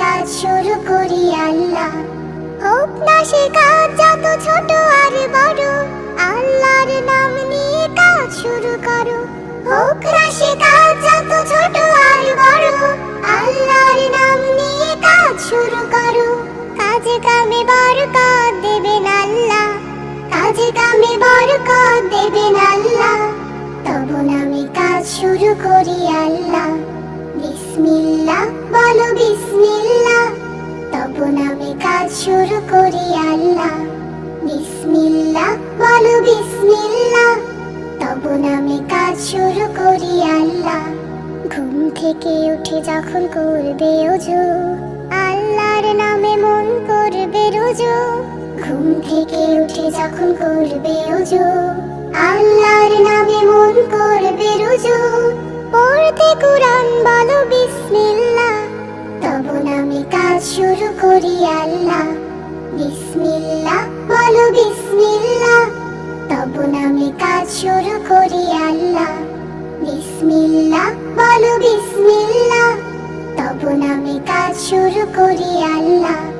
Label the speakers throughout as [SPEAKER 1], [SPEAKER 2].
[SPEAKER 1] কাজ শুরু করি যত ছোট নামে কাজ শুরু করি আল্লাহ। বিসমিল্লাহ, বলো বিসমিল্লাহ। তবু নামে কাজ শুরু করি আল্লাহ। বিসমিল্লাহ, বলো বিসমিল্লাহ। তবু নামে কাজ শুরু করি আল্লাহ। ঘুম থেকে উঠে যখন করবে ওজু আল্লাহর নামে মন করবে রুজু। ঘুম থেকে উঠে যখন করবে ওজু আল্লাহর নামে মন করবে রুজু। পড়তে কুরআন বলো, বিসমিল্লাহ। তবু নামে কাজ শুরু করি আল্লাহ। বিসমিল্লাহ বলো, বিসমিল্লাহ। তবু নামে কাজ শুরু করি আল্লাহ। বিসমিল্লাহ বলো, বিসমিল্লাহ। তবু নামে কাজ শুরু করি আল্লাহ।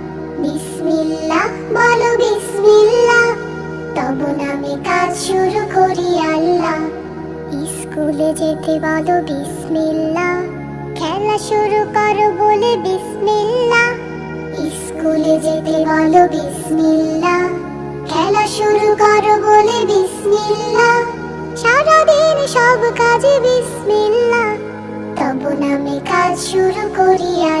[SPEAKER 1] নামে কাজ শুরু করি আল্লাহ। স্কুলে যেতে বলো বিসমিল্লাহ। খেলা শুরু করো বলে বিসমিল্লাহ। স্কুলে যেতে বলো বিসমিল্লাহ। খেলা শুরু করো বলে বিসমিল্লাহ। সারাদিন সব কাজে বিসমিল্লাহ। তবু নামে কাজ শুরু করি আল্লাহ।